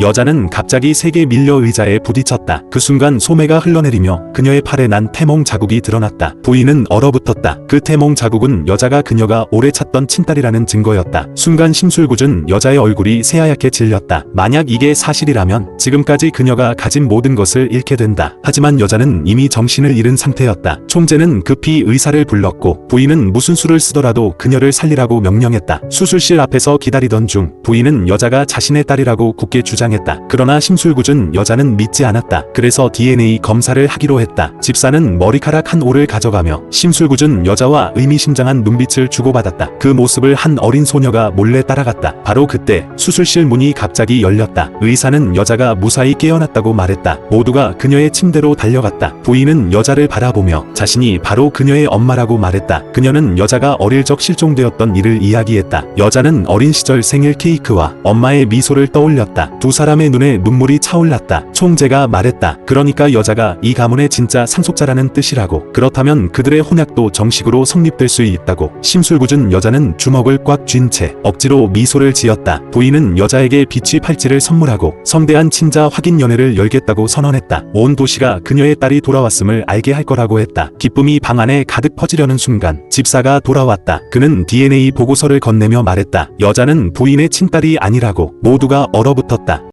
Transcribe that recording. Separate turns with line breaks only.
여자는 갑자기 세게 밀려 의자에 부딪혔다. 그 순간 소매가 흘러내리며 그녀의 팔에 난 태몽 자국이 드러났다. 부인은 얼어붙었다. 그 태몽 자국은 여자가 그녀가 오래 찾던 친딸이라는 증거였다. 순간 심술궂은 여자의 얼굴이 새하얗게 질렸다. 만약 이게 사실이라면 지금까지 그녀가 가진 모든 것을 잃게 된다. 하지만 여자는 이미 정신을 잃은 상태였다. 총재는 급히 의사를 불렀고 부인은 무슨 수를 쓰더라도 그녀를 살리라고 명령했다. 수술실 앞에서 기다리던 중 부인은 여자가 자신의 딸이라고 굳게 주장했다. 그러나 심술궂은 여자는 믿지 않았다. 그래서 DNA 검사를 하기로 했다. 집사는 머리카락 한 올을 가져가며 심술궂은 여자와 의미심장한 눈빛을 주고받았다. 그 모습을 한 어린 소녀가 몰래 따라갔다. 바로 그때 수술실 문이 갑자기 열렸다. 의사는 여자가 무사히 깨어났다고 말했다. 모두가 그녀의 침대로 달려갔다. 부인은 여자를 바라보며 자신이 바로 그녀의 엄마라고 말했다. 그녀는 여자가 어릴 적 실종되었던 일을 이야기했다. 여자는 어린 시절 생일 케이크와 엄마의 미소를 떠올렸다. 두 사람의 눈에 눈물이 차올랐다. 총재가 말했다. 그러니까 여자가 이 가문의 진짜 상속자라는 뜻이라고. 그렇다면 그들의 혼약도 정식으로 성립될 수 있다고. 심술궂은 여자는 주먹을 꽉 쥔 채 억지로 미소를 지었다. 부인은 여자에게 비치 팔찌를 선물하고 성대한 친자 확인 연애를 열겠다고 선언했다. 온 도시가 그녀의 딸이 돌아왔음을 알게 할 거라고 했다. 기쁨이 방 안에 가득 퍼지려는 순간 집사가 돌아왔다. 그는 DNA 보고서를 건네며 말했다. 여자는 부인의 친딸이 아니라고 모두가 얼어붙었다.